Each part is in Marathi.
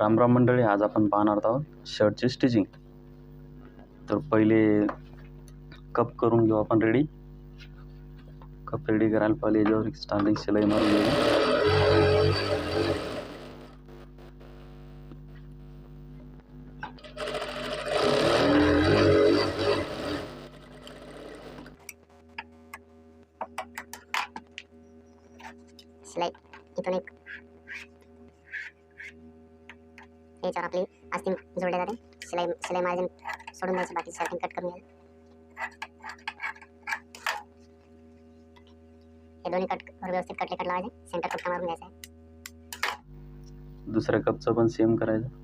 राम राम मंडळी आज आपण पाहणार आहोत शर्टची स्टिचिंग तर पहिले कप करून घेऊ आपण रेडी कप रेडी करायला पहिले याच्यावर स्टार्टिंग शिलाई मारून घेऊ. कपचं पण सेम करायचं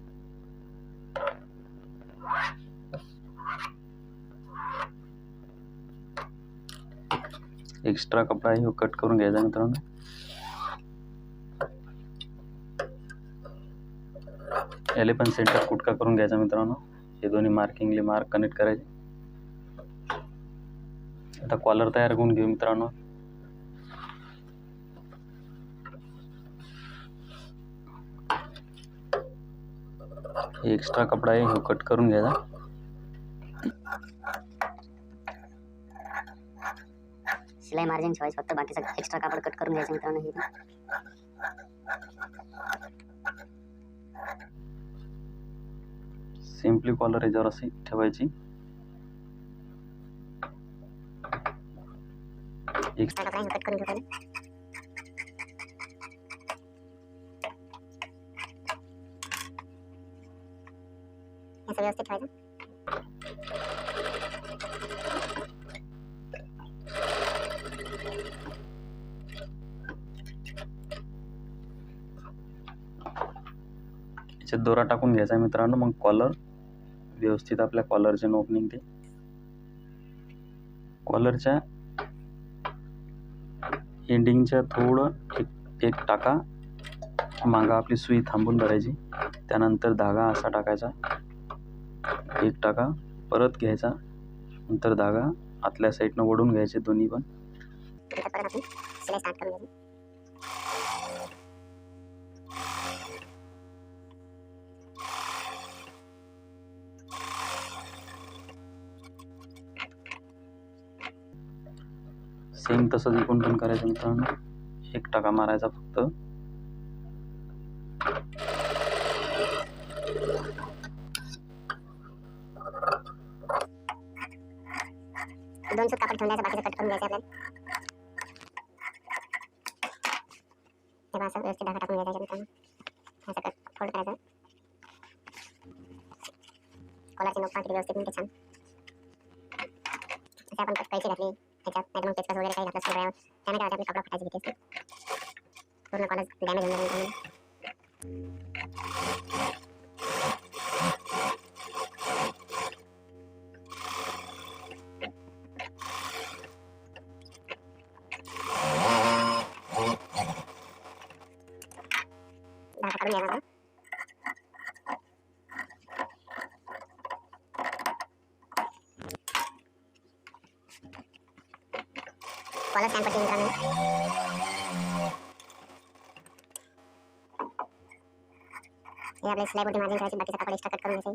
एक्स्ट्रा कपडा आहे कट करून घ्यायचा मित्रांनो सेंटर कुटका करून घ्यायचा मित्रांनो हे दोन्ही मार्क कनेक्ट आता कॉलर तयार करून घेऊ मित्रांनो हे एक्स्ट्रा कपडा आहे कट करून घ्यायचा शिलाई मार्जिन ठेवायचं फक्त बाकी सगळं एक्स्ट्रा कापड कट करून घ्यायचं मित्रांनो हे। सिम्पली कॉलर याच्यावर अशी ठेवायची एक्स्ट्रा कपडा कट करून घेऊ पहिले असं व्यवस्थित ठेवायचं दोरा टाकून घ्यायचा मित्रांनो मग कॉलर व्यवस्थित आपल्या कॉलरचे ओपनिंग निघते. कॉलरच्या एंडिंगच्या थोडं एक एक टाका. मागं आपली सुई थांबून धरायची. त्यानंतर धागा असा टाकायचा. एक टाका परत घ्यायचा. नंतर धागा आतल्या साईडनं ओढून घ्यायचे दोन्ही पण. सेम तसंच इकून पण करायचं मित्रांनो. एक टाका मारायचा फक्त दोन सूत कापड ठेवून द्यायचं बाकीचं कट करून द्यायचं आपल्याला. तेव्हा असं व्यवस्थित धागा टाकून घ्यायचा मित्रांनो. असं कट फोल्ड करायचं. कॉलरची नोक किती व्यवस्थित निघते छान. असे आपण कैची घातली त्याच्यात नाही मग पेचकस वगैरे काही घातलं सगळ्यावर त्याने काय होतं आपले कपडा फटायची घेते पूर्ण कॉलर डॅमेज होऊन जाईल मित्रांनो धागा काढून घ्यायचा आता. कॉलर स्टँड पट्टी मित्रांनो हे आपले सिलाई बोटी मार्जिन ठेवायची बाकीचा कापड एक्स्ट्रा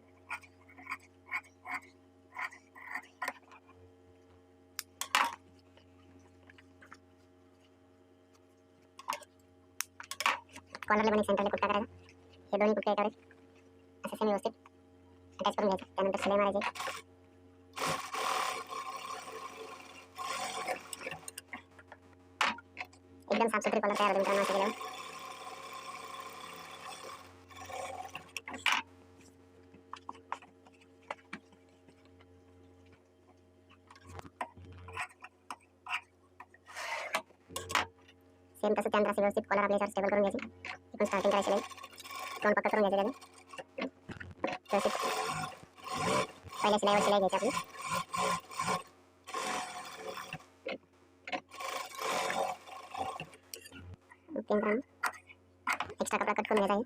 कट करून घ्यायचे कॉलरला पण सेंटरला कुठला करायचा हे दोन्ही कुठले याच्यावर असं सेम व्यवस्थित अटॅच करून घ्यायचं त्यानंतर शिलाई मारायची एकदम साफसुथरी कॉलर तयार होतो मित्रांनो असं केल्यावर सेम तसं त्यानंतर असं व्यवस्थित कॉलर आपल्या याच्यावर स्टेबल करून घ्यायची इथून स्टार्टिंग करायची नाही दोन पक्का करून घ्यायचे त्याने व्यवस्थित पहिल्या शिलाईवर शिलाई घ्यायची आपली ओके मित्रांनो एक्स्ट्रा कपडा कट करून घ्यायचा आहे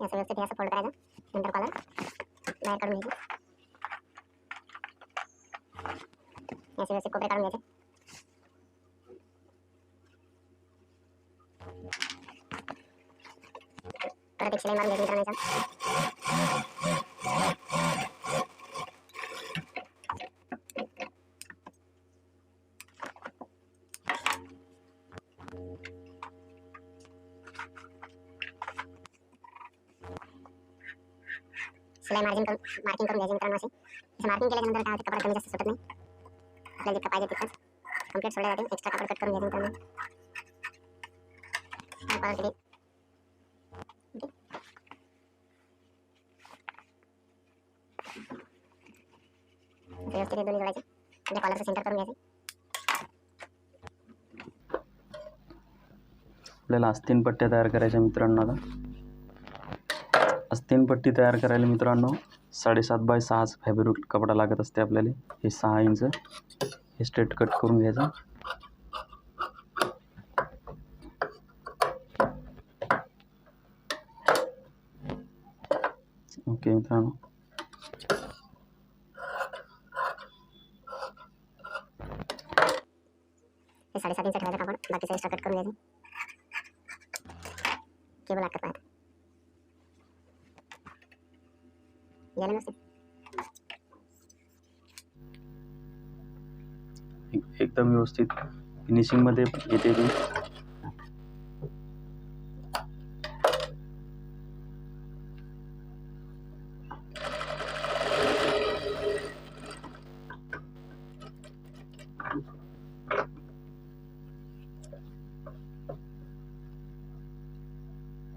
हे असं व्यवस्थित हे असं फोल्ड करायचं नंतर कॉलर बाहेर काढून घ्यायची असे व्यवस्थित कोपरे काढून घ्यायचे परत एक शिलाई मारून घ्यायची मित्रांनो याच्यात. शिलाई मार्जिन करून मार्किंग करून घ्यायची मित्रांनो असे. असं मार्किंग केल्यानंतर काय होते कपडा कमी जास्त सुटत नाही. आपल्याला जितकं पाहिजे तितकंच कंप्लीट सोडल्या जाते एक्स्ट्रा कपडा कट करून घ्यायचे मित्रांनो. व्यवस्थित दोन्ही जोडायचे. आपल्या कॉलरचं सेंटर करून घ्यायचे. आपल्याला आस्तीन पट्ट्या तयार करायच्या मित्रांनो आता. तीन पट्टी तयार करायला मित्रांनो साडेसात बाय सहाच फॅब्रिक कपडा लागत असते आपल्याला. हे सहा इंच. हे स्ट्रेट कट करून घ्यायचं. ओके मित्रांनो. हे साडेसात इंच ठेवायचं कापड. बाकीचं एक्स्ट्रा कट करून घ्यायचं. केबल अटकत पाहत एकदम व्यवस्थित. फिनिशिंगमध्ये येते ती.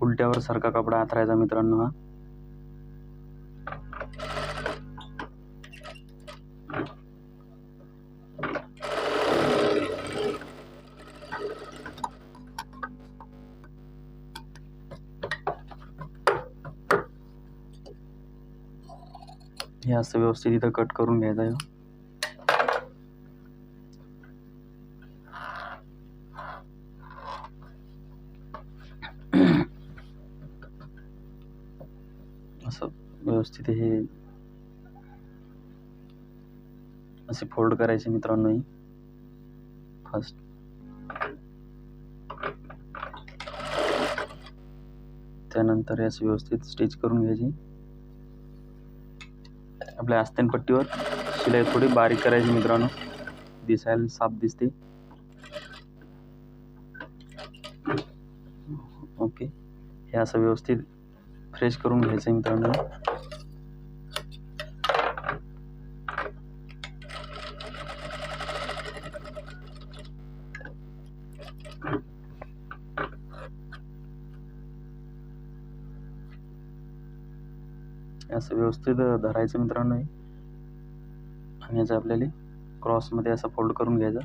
उलट्यावर सारखा कपडा आथरायचा मित्रांनो हा. हे असं व्यवस्थित इथं कट करून घ्यायचं आहे व्यवस्थित हे असे फोल्ड करायचे मित्रांनो ही. फर्स्ट त्यानंतर हे असं व्यवस्थित स्टिच करून घ्यायची. आपल्या आस्तेनपट्टीवर शिलाई थोडी बारीक करायची मित्रांनो. दिसायला साफ दिसते. ओके. हे असं व्यवस्थित फ्रेश करून घ्यायचं आहे मित्रांनो. असं व्यवस्थित धरायचं मित्रांनो आणि याचं आपल्याला क्रॉसमध्ये असं फोल्ड करून घ्यायचं.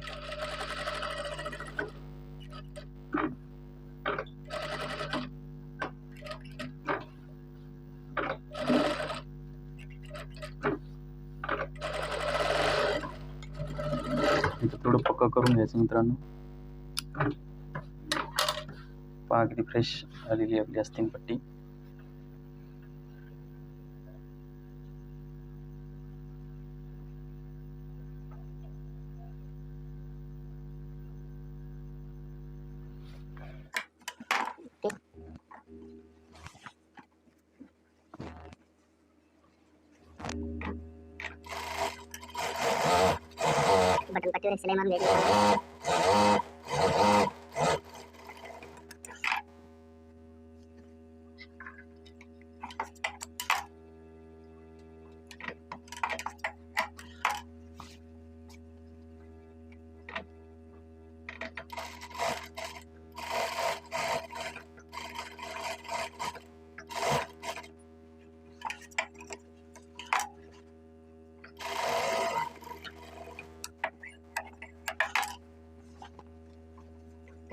थोडं पक्का करून घ्यायचं मित्रांनो. पहा अगदी फ्रेश आलेली आपली अस्तीन पट्टी. बटन पट्टीवर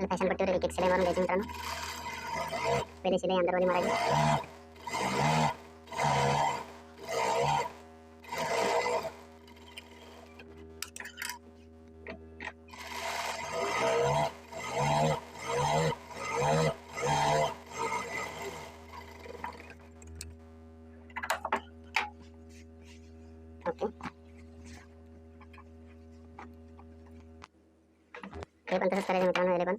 एक शिलाई मारून घ्यायची आणि फॅशन पट्टीवर एक एक शिलाई मारून घ्यायची मित्रांनो पहिली शिलाई अंदरवाली मारायची ओके हे पण तसंच करायचं मित्रांनो हे पण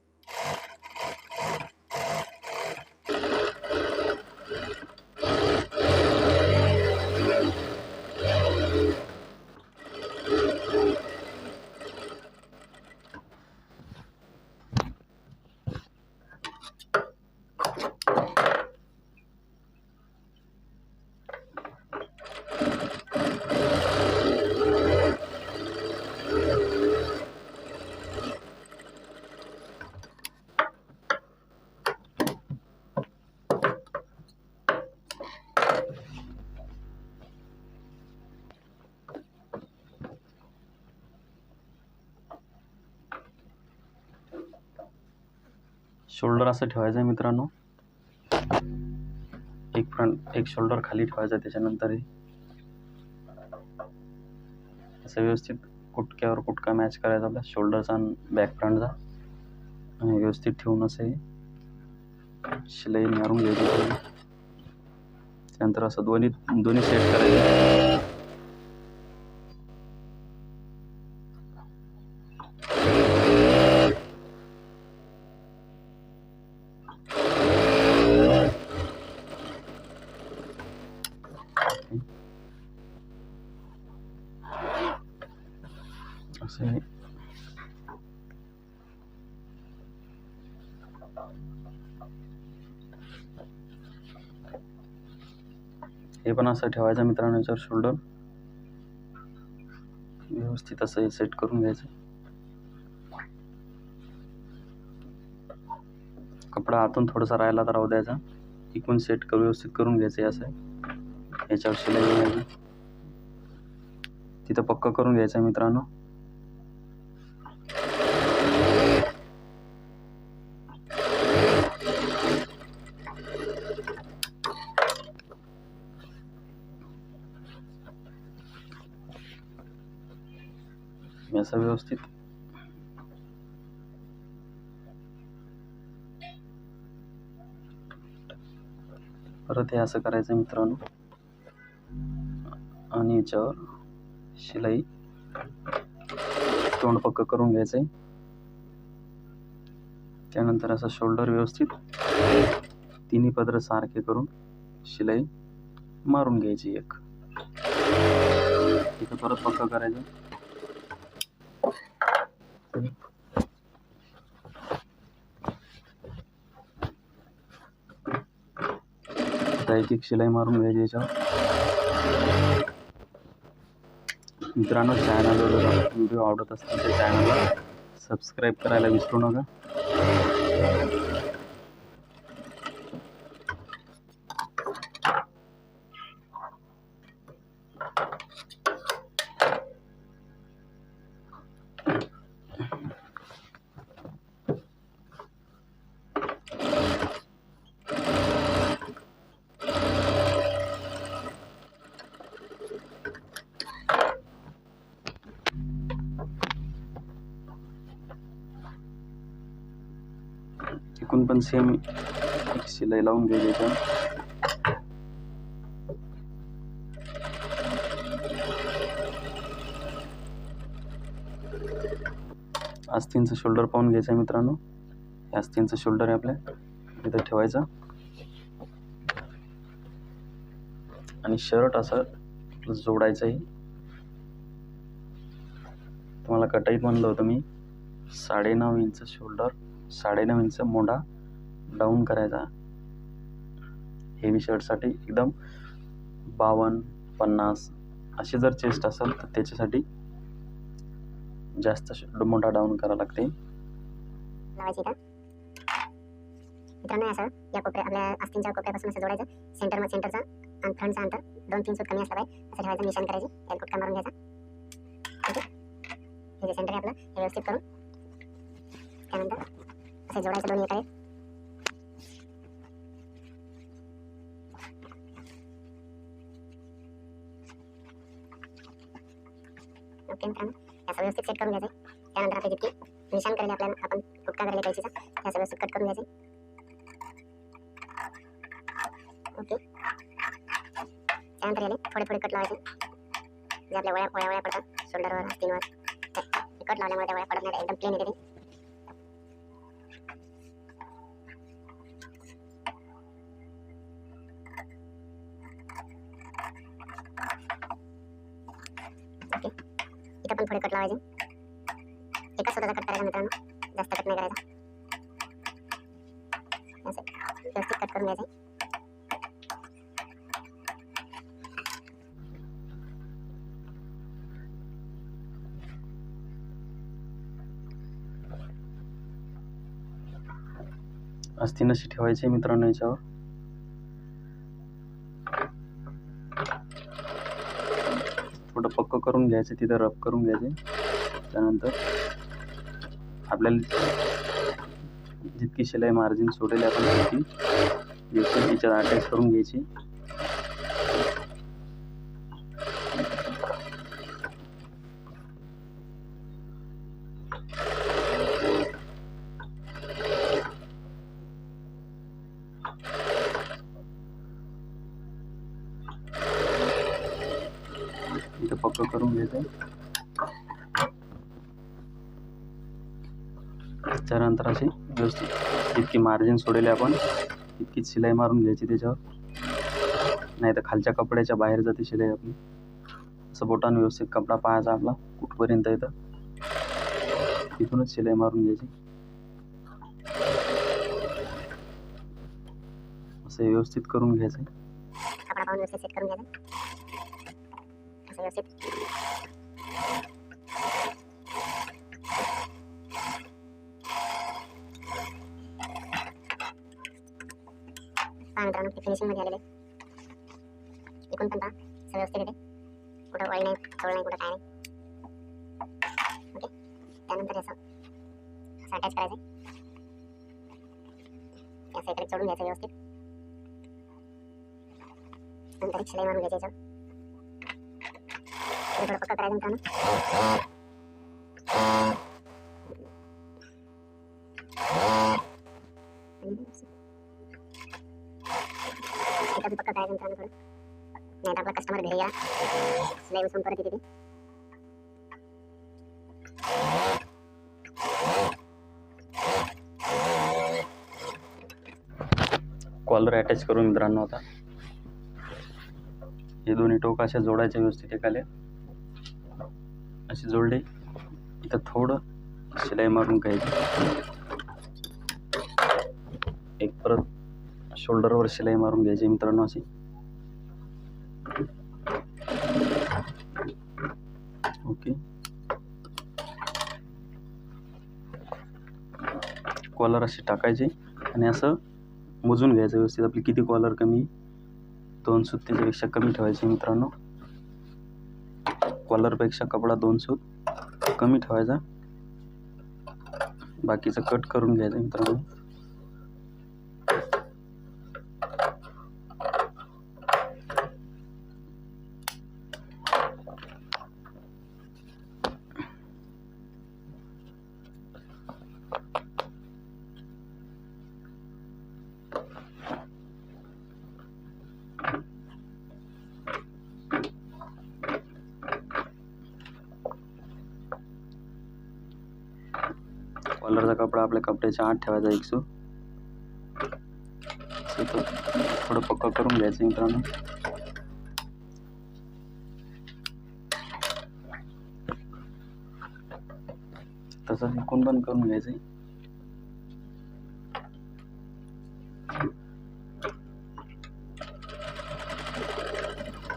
शोल्डर असं ठेवायचं आहे मित्रांनो. एक फ्रंट एक शोल्डर खाली ठेवायचा त्याच्यानंतर हे असं व्यवस्थित कुटक्यावर कुटका मॅच करायचा आपल्या शोल्डरचा आणि बॅक फ्रंटचा आणि व्यवस्थित ठेवून असे शिलाई मारून घ्यायची. त्यानंतर असं दोन्ही दोन्ही सेट करायचं असे हे पण असं ठेवायचं मित्रांनो याच्यावर शोल्डर व्यवस्थित असं हे सेट करून घ्यायचं. कपडा आतून थोडासा राहिला तर राहू द्यायचा. इकून सेट करू व्यवस्थित करून घ्यायचं असं. याच्यावर शिलाई घ्यायची तिथं पक्क करून घ्यायचं आहे मित्रांनो मी असं व्यवस्थित. परत हे असं करायचं मित्रांनो. आणि याच्यावर शिलाई तोंड पक्क करून घ्यायचं आहे त्यानंतर असं शोल्डर व्यवस्थित तिन्ही पदर सारखे करून शिलाई मारून घ्यायची एक. तिथं परत पक्क करायचं आता एक एक शिलाई मारून घ्यायची याच्यावर. मित्रांनो चॅनलवर जर व्हिडिओ आवडत असतील तर चॅनलला सबस्क्राईब करायला विसरू नका. तिकून पण सेम एक शिलाई लावून घ्यायची याच्यावर आस्तींचं शोल्डर पाहून घ्यायचं आहे मित्रांनो. हे आस्तींचं शोल्डर आहे आपल्या इथं ठेवायचं. आणि शर्ट असं जोडायचं आहे. तुम्हाला कटाईत म्हणलं होतं मी. साडेनऊ इंच शोल्डर साडेनऊ इंच मोडा डाऊन करायचा. हेवी शर्टसाठी एकदम बावन्न पन्नास असे जर चेस्ट असेल तर त्याच्यासाठी जास्त मोठा डाऊन करावा लागते. मित्रांनो असं या कोपऱ्या आपल्या आस्तींच्या कोपऱ्यापासून असं जोडायचं. सेंटरमध्ये सेंटरचा आणि फ्रंटचा अंतर. दोन तीन सूट कमी असला पाहिजे. असं ठेवायचं निशाण करायची. त्याला कुटका मारून घ्यायचा. ठीक आहे? हे जे सेंटर आहे आपलं हे व्यवस्थित करून त्यानंतर असे जोडायचं दोन्ही एकडे ओके मित्रांनो या सगळं व्यवस्थित सेट करून घ्यायचं त्यानंतर आपली जितकी निशान करेल आपल्याला आपण कुटका करायला कैचीचा त्या असं व्यवस्थित कट करून घ्यायचे ओके. त्यानंतर याने थोडे थोडे कट लावायचे. जे आपल्या वळ्या वळ्या वळ्या पडतात शोल्डरवर स्किनवर कट लावल्यामुळे त्या वळ्या पडत नाही एकदम प्लेन येते ते थोडे कट लावायचे एका स्वतःचा कट करायचा मित्रांनो. जास्त कट नाही करायचा. असे. व्यवस्थित कट करून घ्यायचं. अस्थिन अशी ठेवायची मित्रांनो याच्यावर. थोडं करून घ्यायचं तिथं रब करून घ्यायचे. त्यानंतर आपल्याला जितकी शिलाई मार्जिन सोडेल आपण तितकी व्यवस्थित तिच्यात अटॅच करून घ्यायची. इथं पक्क करून घ्यायचं त्यानंतर अशी व्यवस्थित जितकी मार्जिन सोडेली आपण. तितकीच शिलाई मारून घ्यायची त्याच्यावर. नाही तर खालच्या कपड्याच्या बाहेर जाते शिलाई आपली. असं बोटानं व्यवस्थित कपडा पाहायचा आपला. कुठपर्यंत येतं तिथूनच शिलाई मारून घ्यायची. असं व्यवस्थित करून घ्यायचं. असं व्यवस्थित पहा मित्रांनो ते फिनिशिंगमध्ये आलेले एकूण पण पहा सगळं व्यवस्थित येते कुठं वळी नाही चवळ नाही कुठं काय नाही ओके. त्यानंतर याचं असं अटॅच करायचं या साईडकडे चढून घ्यायचं व्यवस्थित नंतर एक शिलाई मारून घ्यायची थोडं पक्का करायचं मित्रांनो पक्का करायचं मित्रांनो थोडं नाही आपला कस्टमर घरी या कॉलर अटॅच करून मित्रांनो आता. हे दोन्ही टोक अशा जोडायचे व्यवस्थित एकाले. असे जोडले. इथं थोडं शिलाई मारून घ्यायची. एक परत शोल्डरवर शिलाई मारून घ्यायची मित्रांनो अशी. ओके. कॉलर असे टाकायचे आणि असं मोजून घ्यायचं व्यवस्थित. आपली किती कॉलर कमी? दोन सूत कमी ठेवायचे मित्रांनो. कॉलरपेक्षा कपडा दोन सूत कमी ठेवायचा. बाकीचं कट करून घ्यायचं मित्रांनो. कॉलरचा कपडा आपल्या कपड्याच्या आत ठेवायचा एक सू. थोडं पक्क करून घ्यायचं मित्रांनो. तसंच इकून पण करून घ्यायचं.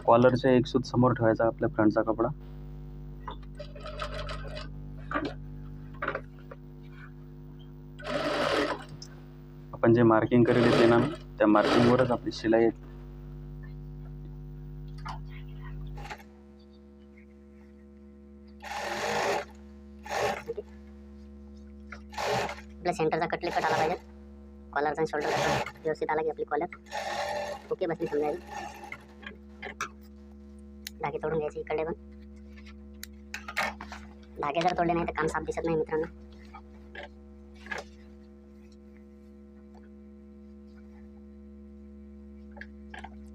कॉलरच्या एक सूत समोर ठेवायचा आपल्या फ्रंटचा कपडा. आपण जे मार्किंग करेल ते ना त्या मार्किंगवरच आपली शिलाई येते आपल्या सेंटरचा कटले कट आला पाहिजे. कॉलरचा आणि शोल्डरचा व्यवस्थित आला की आपली कॉलर ओके बसली समजायची धागे तोडून घ्यायचे इकडे पण. धागे जर तोडले नाही तर काम साफ दिसत नाही मित्रांनो.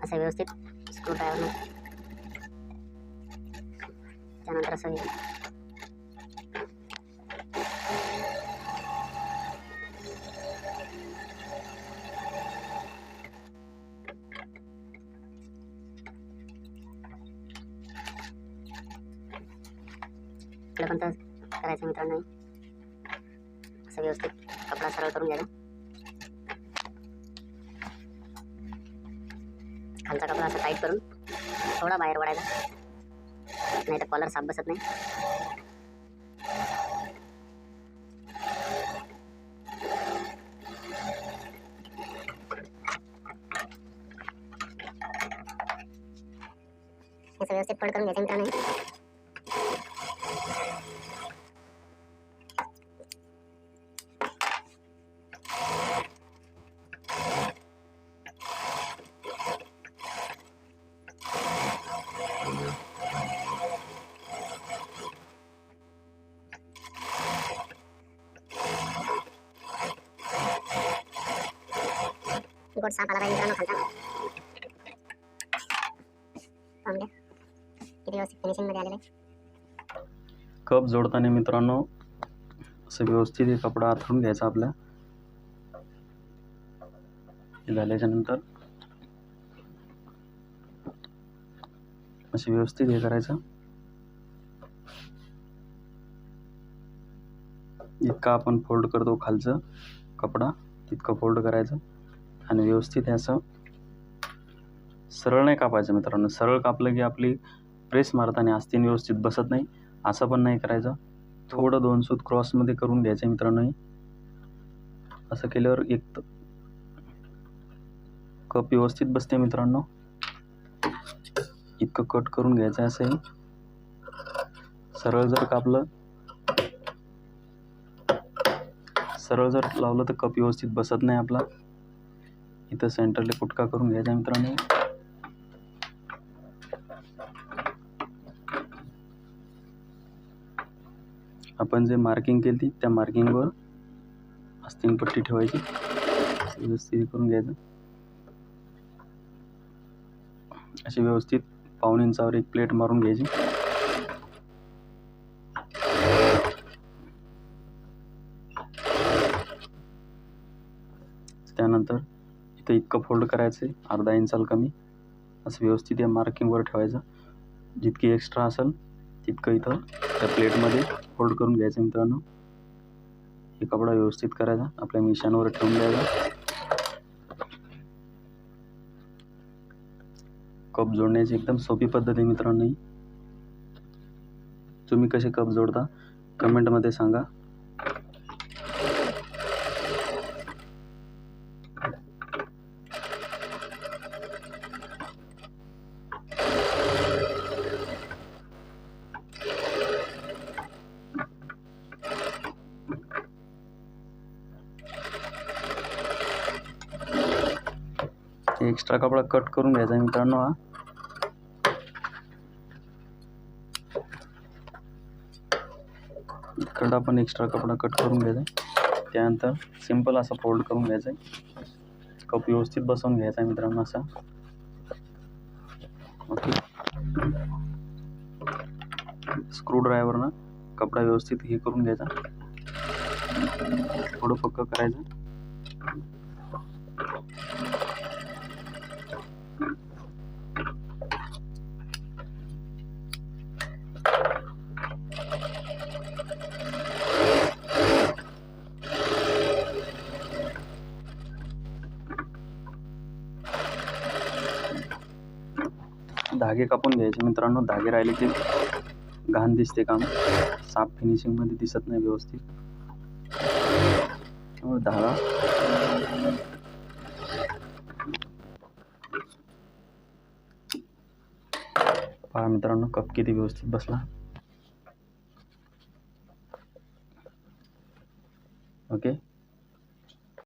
असं व्यवस्थित स्क्रू ड्रायव्हरनं त्यानंतर असं हे इकडे पण तर करायचं मित्रांनो असं व्यवस्थित कपडा सरळ करून घ्यायचा थोडा बाहेर वडायचा नाही तर कॉलर साफ बसत नाही. असं व्यवस्थित फोल्ड करून घ्यायचं मित्रांनो. गोड साप आला पाहिजे मित्रांनो खालचा. किती व्यवस्थित फिनिशिंगमध्ये आलेलं आहे. कप जोडताना मित्रांनो असं व्यवस्थित कपडा आथरून घ्यायचा आपल्या झाल्याच्यानंतर असे व्यवस्थित हे करायचं. इतका आपण फोल्ड करतो खालचं कपडा तितकं फोल्ड करायचं. आणि व्यवस्थित हे असं सरळ नाही कापायचं मित्रांनो. सरळ कापलं की आपली प्रेस मारताना आस्तीन व्यवस्थित बसत नाही. असं पण नाही करायचं. थोडं दोन सूत क्रॉसमध्ये करून घ्यायचं मित्रांनो असं केल्यावर एक कप व्यवस्थित बसते मित्रांनो. इतकं कट करून घ्यायचं आहे सरळ जर कापलं सरळ जर लावलं तर कप व्यवस्थित बसत नाही आपला. इथं सेंटरला कुटका करून घ्यायचा मित्रांनो. आपण जे मार्किंग केली ती त्या मार्किंगवर आस्तीन पट्टी ठेवायची. व्यवस्थित करून घ्यायचं. अशी व्यवस्थित पाऊण इंचावर एक प्लेट मारून घ्यायची. त्यानंतर फक्त इतकं फोल्ड करायचं आहे अर्धा इंचाल कमी असं व्यवस्थित या मार्किंगवर ठेवायचं. जितकी एक्स्ट्रा असेल तितकं इथं त्या प्लेटमध्ये फोल्ड करून घ्यायचं मित्रांनो. हे कपडा व्यवस्थित करायचा आपल्या मिशांवर ठेवून द्यायचा. कप जोडण्याची एकदम सोपी पद्धत आहे मित्रांनो तुम्ही कसे कप जोडता कमेंटमध्ये सांगा. एक्स्ट्रा कपडा कट करून घ्यायचा आहे मित्रांनो हा. इकडं पण एक्स्ट्रा कपडा कट करून घ्यायचा आहे. त्यानंतर सिंपल असा फोल्ड करून घ्यायचा आहे. कप व्यवस्थित बसवून घ्यायचा आहे मित्रांनो असा. ओके स्क्रू ड्रायव्हरनं कपडा व्यवस्थित हे करून घ्यायचा. थोडं पक्क करायचं. धागे कापून घ्यायचे. मित्रांनो, धागे राहिले की घाण दिसते काम. साफ़ फिनिशिंगमध्ये दिसत नाही व्यवस्थित. धागा. पहा मित्रांनो, कप किती व्यवस्थित बसला. ओके?